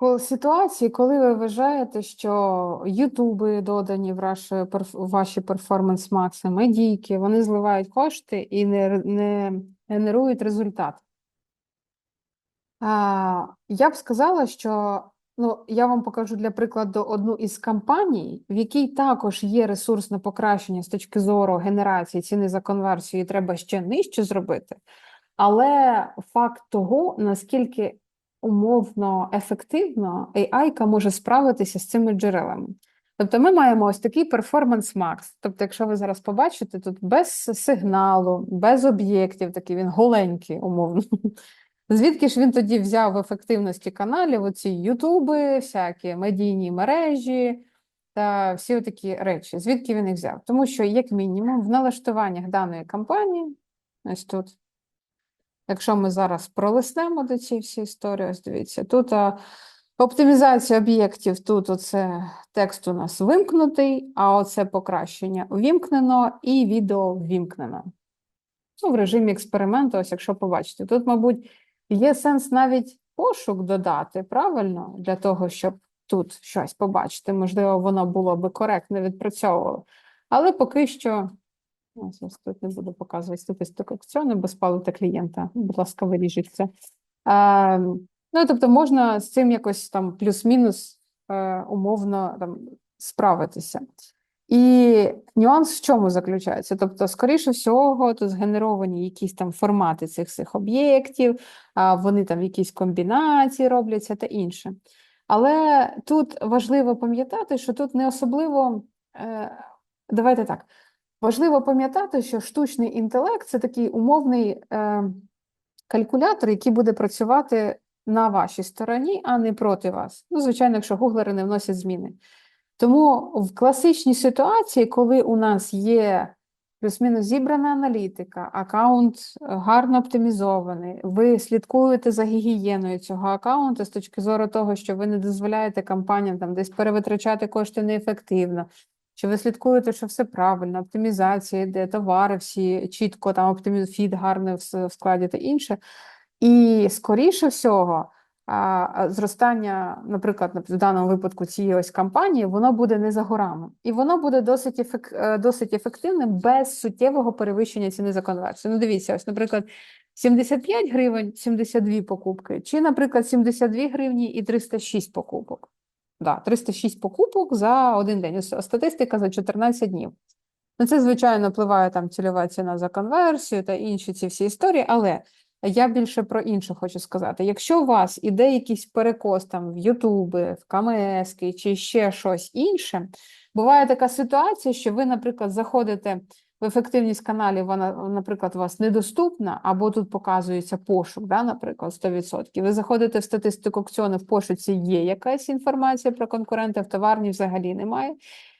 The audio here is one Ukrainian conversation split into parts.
Коли ситуації, коли ви вважаєте, що ютуби додані в ваші, перф- ваші перформанс макси, медійки, вони зливають кошти і не, не генерують результат. А, я б сказала, що ну, я вам покажу для прикладу одну із кампаній, в якій також є ресурс на покращення з точки зору генерації ціни за конверсію, і треба ще нижче зробити. Але факт того, наскільки умовно ефективно AI може справитися з цими джерелами. Тобто ми маємо ось такий перформанс Max. Тобто, якщо ви зараз побачите, тут без сигналу, без об'єктів, такий він голенький, умовно. Звідки ж він тоді взяв в ефективності каналів оці ютуби, всякі медійні мережі та всі такі речі? Звідки він їх взяв? Тому що, як мінімум, в налаштуваннях даної кампанії, ось тут, якщо ми зараз пролиснемо до цієї всі історії, ось дивіться, тут а, оптимізація об'єктів, тут оце текст у нас вимкнутий, а оце покращення увімкнено і відео ввімкнено. Ну, в режимі експерименту, ось якщо побачите. Тут, мабуть, є сенс навіть пошук додати, правильно, для того, щоб тут щось побачити. Можливо, воно було би коректно відпрацьовувало. Але поки що, ось тут не буду показувати статистику аукціону, бо спалити клієнта. Будь ласка, виріжіть це. Е, ну, тобто, можна з цим якось там плюс-мінус е, умовно там, справитися. І нюанс в чому заключається? Тобто, скоріше всього, тут згенеровані якісь там формати цих цих об'єктів, вони там якісь комбінації робляться та інше. Але тут важливо пам'ятати, що тут не особливо. Е, давайте так. Важливо пам'ятати, що штучний інтелект це такий умовний е, калькулятор, який буде працювати на вашій стороні, а не проти вас. Ну, звичайно, якщо гуглери не вносять зміни. Тому в класичній ситуації, коли у нас є плюс-мінус зібрана аналітика, аккаунт гарно оптимізований, ви слідкуєте за гігієною цього аккаунту з точки зору того, що ви не дозволяєте компаніям там десь перевитрачати кошти неефективно, що ви слідкуєте, що все правильно, оптимізація йде, товари всі чітко, там оптиміз... фід гарний в складі та інше. І скоріше всього, зростання, наприклад, в даному випадку цієї ось кампанії, воно буде не за горами, і воно буде досить ефек... е, досить ефективним без суттєвого перевищення ціни за конверсію. Ну, дивіться, ось, наприклад, 75 гривень, 72 покупки, чи, наприклад, 72 гривні і 306 покупок. Да, 306 покупок за один день. Статистика за 14 днів. Ну, це, звичайно, впливає там цільова ціна за конверсію та інші ці всі історії, але я більше про інше хочу сказати. Якщо у вас іде якийсь перекос там в Ютуби, в КМС чи ще щось інше, буває така ситуація, що ви, наприклад, заходите ефективність каналів, вона, наприклад, у вас недоступна, або тут показується пошук, да, наприклад, 100%. Ви заходите в статистику аукціону, в пошуці є якась інформація про конкурента, в товарні взагалі немає.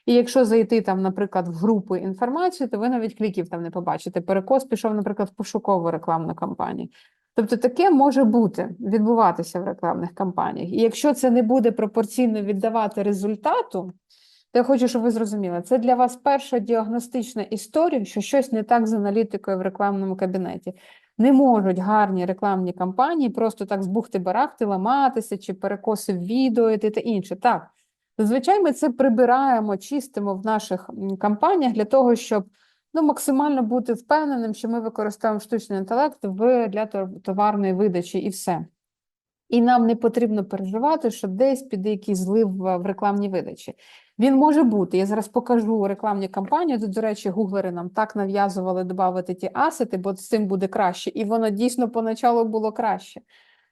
І якщо зайти там, наприклад, в групи інформацію, то ви навіть кліків там не побачите. Перекос пішов, наприклад, в пошукову рекламну кампанію. Тобто таке може бути відбуватися в рекламних кампаніях. І якщо це не буде пропорційно віддавати результату, то я хочу, щоб ви зрозуміли, це для вас перша діагностична історія, що щось не так з аналітикою в рекламному кабінеті. Не можуть гарні рекламні кампанії просто так збухти-барахти, ламатися, чи перекоси в відео і те інше. Так, зазвичай ми це прибираємо, чистимо в наших кампаніях для того, щоб ну, максимально бути впевненим, що ми використовуємо штучний інтелект в, для товарної видачі і все. І нам не потрібно переживати, що десь піде якийсь злив в рекламній видачі. Він може бути. Я зараз покажу рекламні кампанії. Тут, до речі, гуглери нам так нав'язували додати ті асети, бо з цим буде краще. І воно дійсно поначалу було краще.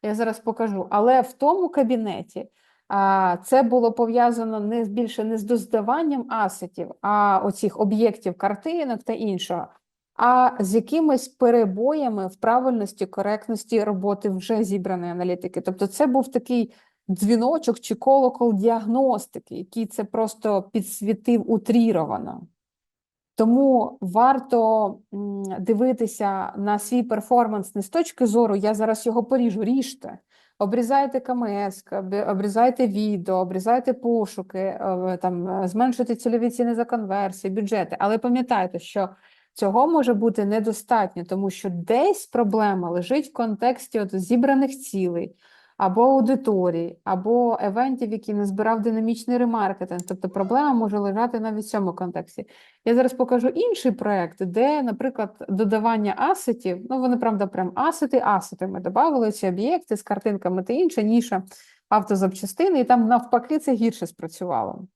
Я зараз покажу. Але в тому кабінеті а, це було пов'язано не більше не з доздаванням асетів, а оцих об'єктів, картинок та іншого, а з якимись перебоями в правильності, коректності роботи вже зібраної аналітики. Тобто, це був такий дзвіночок чи колокол діагностики, який це просто підсвітив утріровано. Тому варто дивитися на свій перформанс не з точки зору, я зараз його поріжу, ріжте. Обрізайте КМС, обрізайте відео, обрізайте пошуки, е, там, е, зменшуйте цільові ціни за конверсії, бюджети. Але пам'ятайте, що цього може бути недостатньо, тому що десь проблема лежить в контексті от зібраних цілей, або аудиторій, або евентів, які не збирав динамічний ремаркетинг. Тобто проблема може лежати навіть в цьому контексті. Я зараз покажу інший проект, де, наприклад, додавання асетів, ну вони правда, прям асети, асети. Ми додавали ці об'єкти з картинками та інше, ніша автозапчастини, і там навпаки це гірше спрацювало.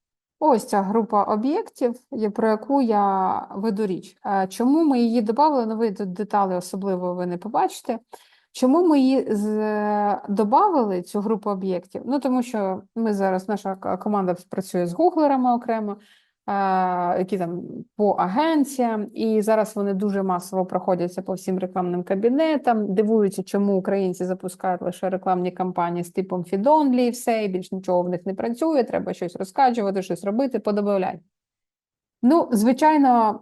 Ось ця група об'єктів, про яку я веду річ. Е, Чому ми її додали? Ну, ви деталі особливо ви не побачите. Чому ми її додали, цю групу об'єктів? Ну, тому що ми зараз, наша команда працює з гуглерами окремо, які там по агенціям, і зараз вони дуже масово проходяться по всім рекламним кабінетам, дивуються, чому українці запускають лише рекламні кампанії з типом Фідонлі і все, і більш нічого в них не працює, треба щось розкачувати, щось робити, подобавляй. Ну, звичайно,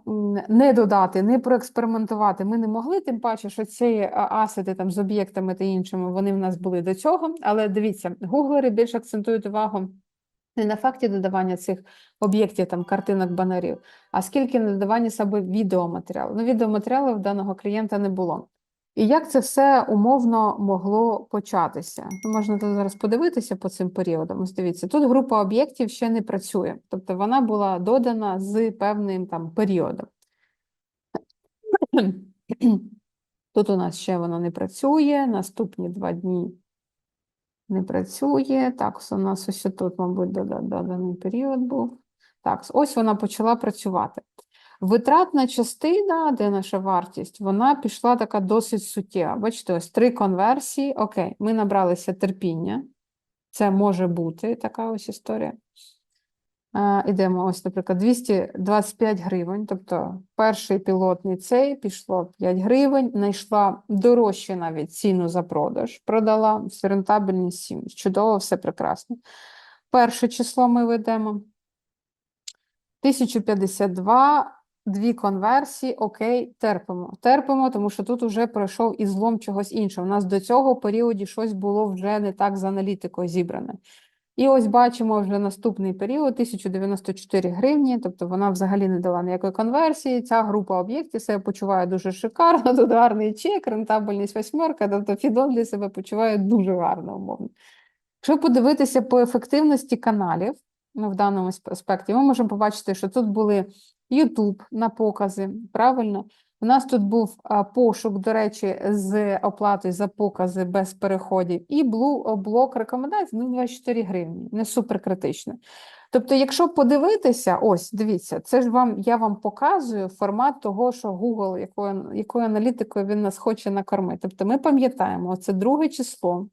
не додати, не проекспериментувати ми не могли, тим паче, що ці асети там з об'єктами та іншими, вони в нас були до цього. Але дивіться, гуглери більш акцентують увагу не на факті додавання цих об'єктів, там картинок, банерів, а скільки на додаванні саме відеоматеріалу. Ну, відеоматеріалу в даного клієнта не було. І як це все умовно могло початися? Ну, можна тут зараз подивитися по цим періодам. Ось дивіться, тут група об'єктів ще не працює, тобто вона була додана з певним там періодом. Тут у нас ще вона не працює, наступні два дні не працює. Так, у нас ось тут, мабуть, дода- доданий період був. Так, ось вона почала працювати. Витратна частина, де наша вартість, вона пішла така досить суттєва. Бачите, ось три конверсії. Окей, ми набралися терпіння. Це може бути така ось історія. А, ідемо, ось, наприклад, 225 гривень. Тобто перший пілотний цей пішло 5 гривень, знайшла дорожче навіть ціну за продаж, продала рентабельність 7. Чудово, все прекрасно. Перше число ми ведемо. 1052, дві конверсії, окей, терпимо. Терпимо, тому що тут вже пройшов і злом чогось іншого. У нас до цього періоді щось було вже не так з аналітикою зібране. І ось бачимо вже наступний період 1094 гривні, тобто вона взагалі не дала ніякої конверсії. Ця група об'єктів себе почуває дуже шикарно, тут гарний чек, рентабельність восьмерка, тобто Фідон для себе почуває дуже гарно умовно. Якщо подивитися по ефективності каналів, ну, в даному асп- аспекті, ми можемо побачити, що тут були YouTube на покази, правильно? У нас тут був пошук, до речі, з оплатою за покази без переходів, і блок рекомендацій ну, 24 гривні, не супер критично. Тобто, якщо подивитися, ось дивіться, це ж вам я вам показую формат того, що Google, якою, якою аналітикою він нас хоче накормити. Тобто, ми пам'ятаємо, це друге число.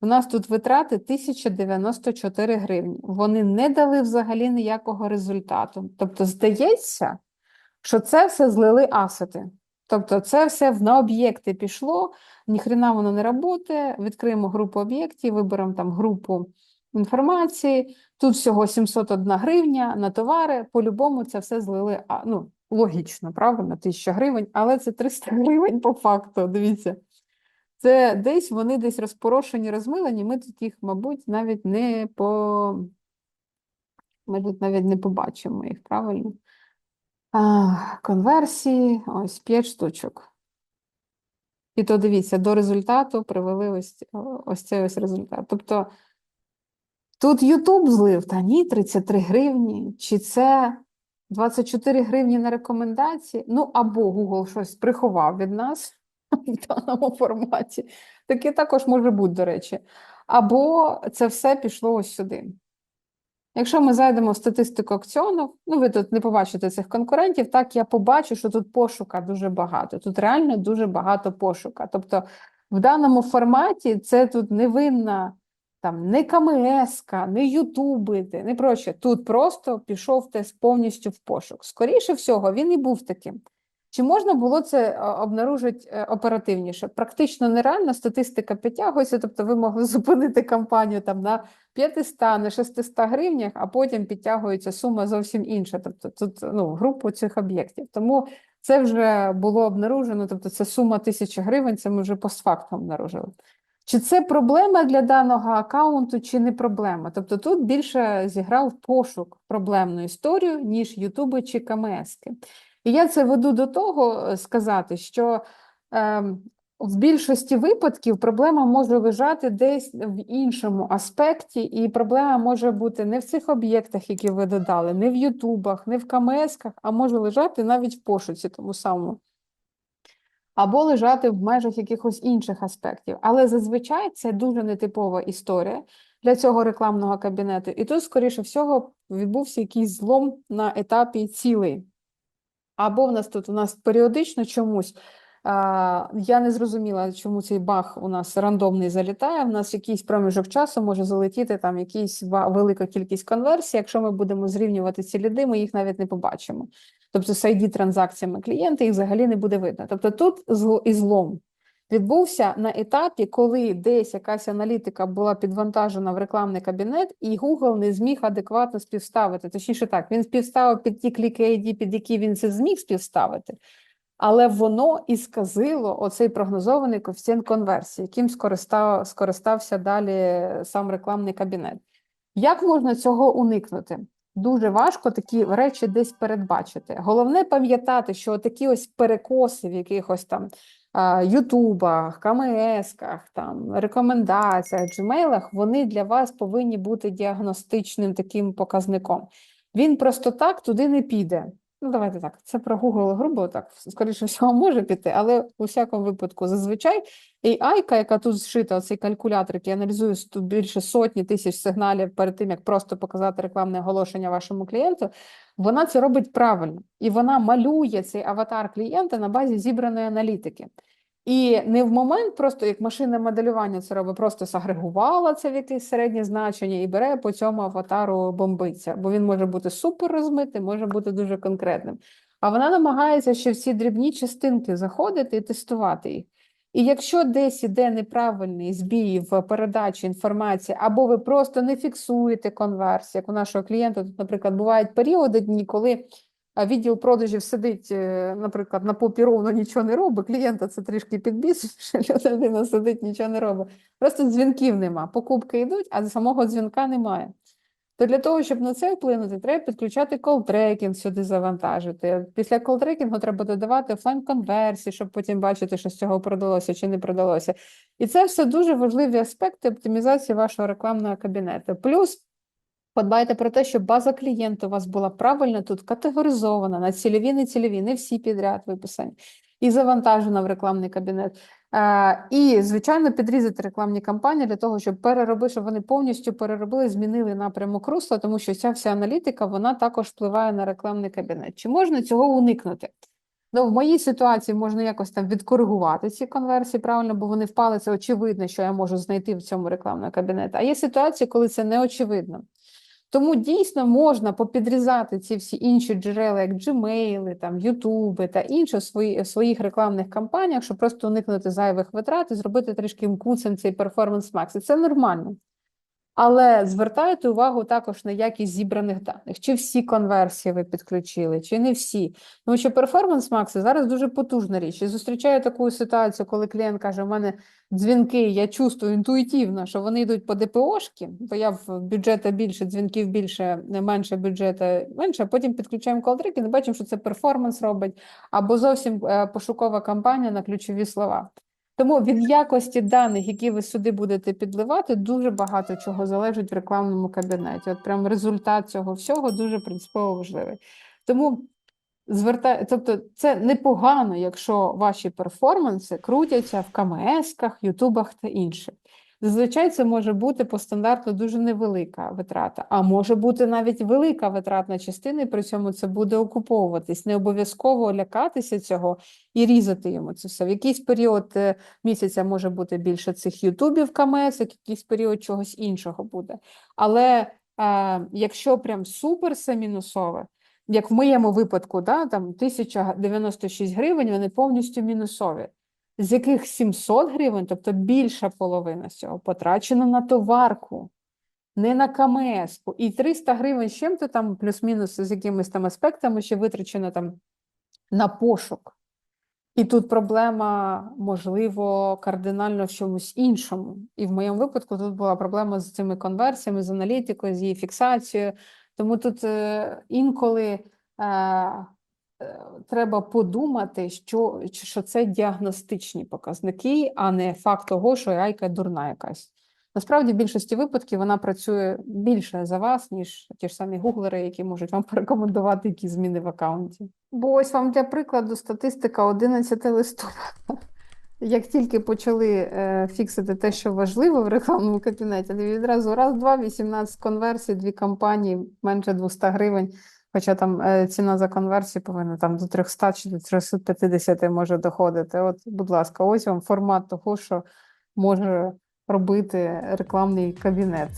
У нас тут витрати 1094 гривні. Вони не дали взагалі ніякого результату. Тобто, здається, що це все злили асети. Тобто, це все на об'єкти пішло, ніхрена воно не працює. Відкриємо групу об'єктів, виберемо там групу інформації. Тут всього 701 гривня на товари. По-любому це все злили. Ну, логічно, правильно, 1000 гривень, але це 300 гривень по факту. Дивіться. Це десь вони десь розпорошені, розмилені. Ми тут їх, мабуть, навіть не по. Ми тут навіть не побачимо їх, правильно? Конверсії, ось 5 штучок. І то дивіться, до результату привели ось, ось цей ось результат. Тобто тут YouTube злив, та ні, 33 гривні, чи це 24 гривні на рекомендації, ну або Google щось приховав від нас в даному форматі. Таке також може бути, до речі. Або це все пішло ось сюди. Якщо ми зайдемо в статистику акціонів, ну ви тут не побачите цих конкурентів, так я побачу, що тут пошука дуже багато. Тут реально дуже багато пошука. Тобто в даному форматі це тут не винна там не КМС, не Ютуби, не проще. Тут просто пішов тест повністю в пошук. Скоріше всього, він і був таким. Чи можна було це е, обнаружити е, оперативніше? Практично нереально, статистика підтягується, тобто ви могли зупинити кампанію там на 500, на 600 гривнях, а потім підтягується сума зовсім інша, тобто тут ну, групу цих об'єктів. Тому це вже було обнаружено, тобто це сума 1000 гривень, це ми вже постфактум обнаружили. Чи це проблема для даного аккаунту, чи не проблема? Тобто тут більше зіграв пошук проблемну історію, ніж Ютуби чи КМСки. І я це веду до того е, сказати, що е, В більшості випадків проблема може лежати десь в іншому аспекті, і проблема може бути не в цих об'єктах, які ви додали, не в Ютубах, не в КМСках, а може лежати навіть в пошуці тому самому. Або лежати в межах якихось інших аспектів. Але зазвичай це дуже нетипова історія для цього рекламного кабінету. І тут, скоріше всього, відбувся якийсь злом на етапі цілей. Або в нас тут у нас періодично чомусь. Я не зрозуміла, чому цей баг у нас рандомний залітає. У нас якийсь проміжок часу може залетіти там якась велика кількість конверсій. Якщо ми будемо зрівнювати ці ліди, ми їх навіть не побачимо. Тобто з ID транзакціями клієнта їх взагалі не буде видно. Тобто тут і злом відбувся на етапі, коли десь якась аналітика була підвантажена в рекламний кабінет, і Google не зміг адекватно співставити. Точніше так, він співставив під ті кліки ID, під які він це зміг співставити, але воно і сказило оцей прогнозований коефіцієнт конверсії, яким скористав, скористався далі сам рекламний кабінет. Як можна цього уникнути? Дуже важко такі речі десь передбачити. Головне пам'ятати, що такі ось перекоси в якихось там Ютубах, КМСках, там рекомендаціях, джимейлах, вони для вас повинні бути діагностичним таким показником. Він просто так туди не піде. Ну, давайте так. Це про Google грубо так, скоріше всього, може піти, але у всякому випадку зазвичай AI, яка тут зшита, цей калькулятор, який аналізує більше сотні тисяч сигналів перед тим, як просто показати рекламне оголошення вашому клієнту, вона це робить правильно. І вона малює цей аватар клієнта на базі зібраної аналітики. І не в момент, просто як машинне моделювання це робить, просто сагрегувала це в якесь середнє значення і бере по цьому аватару бомбиться, бо він може бути супер розмитий, може бути дуже конкретним. А вона намагається ще в ці дрібні частинки заходити і тестувати їх. І якщо десь іде неправильний збій в передачі інформації, або ви просто не фіксуєте конверсію, як у нашого клієнта, тут, наприклад, бувають періоди дні, коли відділ продажів сидить, е, наприклад, на попі ровно нічого не робить, клієнта це трішки підбісить, що людина сидить, нічого не робить. Просто дзвінків нема, покупки йдуть, а самого дзвінка немає. То для того, щоб на це вплинути, треба підключати колтрекінг сюди завантажити. Після колтрекінгу треба додавати офлайн-конверсії, щоб потім бачити, що з цього продалося чи не продалося. І це все дуже важливі аспекти оптимізації вашого рекламного кабінету. Плюс подбайте про те, щоб база клієнту у вас була правильно тут категоризована на цільові, не цільові, не всі підряд виписані, і завантажена в рекламний кабінет. Е, І, звичайно, підрізати рекламні кампанії для того, щоб переробити, щоб вони повністю переробили, змінили напрямок русла, тому що ця вся аналітика вона також впливає на рекламний кабінет. Чи можна цього уникнути? Ну, в моїй ситуації можна якось там відкоригувати ці конверсії правильно, бо вони впали. Це очевидно, що я можу знайти в цьому рекламному кабінеті. А є ситуації, коли це не очевидно. Тому дійсно можна попідрізати ці всі інші джерела, як Gmail, там, Ютуби та інші в свої, своїх рекламних кампаніях, щоб просто уникнути зайвих витрат і зробити трішки мкуцем цей перформанс макс. І це нормально. Але звертайте увагу також на якість зібраних даних. Чи всі конверсії ви підключили, чи не всі. Тому що перформанс Max зараз дуже потужна річ. І зустрічаю таку ситуацію, коли клієнт каже: у мене дзвінки, я чувствую інтуїтивно, що вони йдуть по ДПОшки, бо я в бюджета більше, дзвінків більше, менше бюджета менше, а потім підключаємо колдрик і не бачимо, що це перформанс робить, або зовсім е, пошукова кампанія на ключові слова. Тому від якості даних, які ви сюди будете підливати, дуже багато чого залежить в рекламному кабінеті. От прям результат цього всього дуже принципово важливий. Тому звертає, тобто це непогано, якщо ваші перформанси крутяться в КМС-ках, Ютубах та інших. Зазвичай це може бути по стандарту дуже невелика витрата, а може бути навіть велика витратна частина, і при цьому це буде окуповуватись. Не обов'язково лякатися цього і різати йому це все. В якийсь період е, місяця може бути більше цих ютубів КМС, в якийсь період чогось іншого буде. Але е, якщо прям супер все мінусове, як в моєму випадку, да, там 1096 гривень, вони повністю мінусові, з яких 700 гривень, тобто більша половина цього, потрачено на товарку, не на КМС. І 300 гривень з чим-то там, плюс-мінус з якимись там аспектами, ще витрачено там на пошук. І тут проблема, можливо, кардинально в чомусь іншому. І в моєму випадку тут була проблема з цими конверсіями, з аналітикою, з її фіксацією. Тому тут е, інколи е, треба подумати, що, що це діагностичні показники, а не факт того, що яйка дурна якась. Насправді, в більшості випадків вона працює більше за вас, ніж ті ж самі гуглери, які можуть вам порекомендувати які зміни в аккаунті. Бо ось вам для прикладу статистика 11 листопада. Як тільки почали е, фіксити те, що важливо в рекламному кабінеті, відразу раз, два, 18 конверсій, дві кампанії, менше 200 гривень. Хоча там е, ціна за конверсію повинна там до 300 чи до 350 може доходити. От, будь ласка, ось вам формат того, що може робити рекламний кабінет.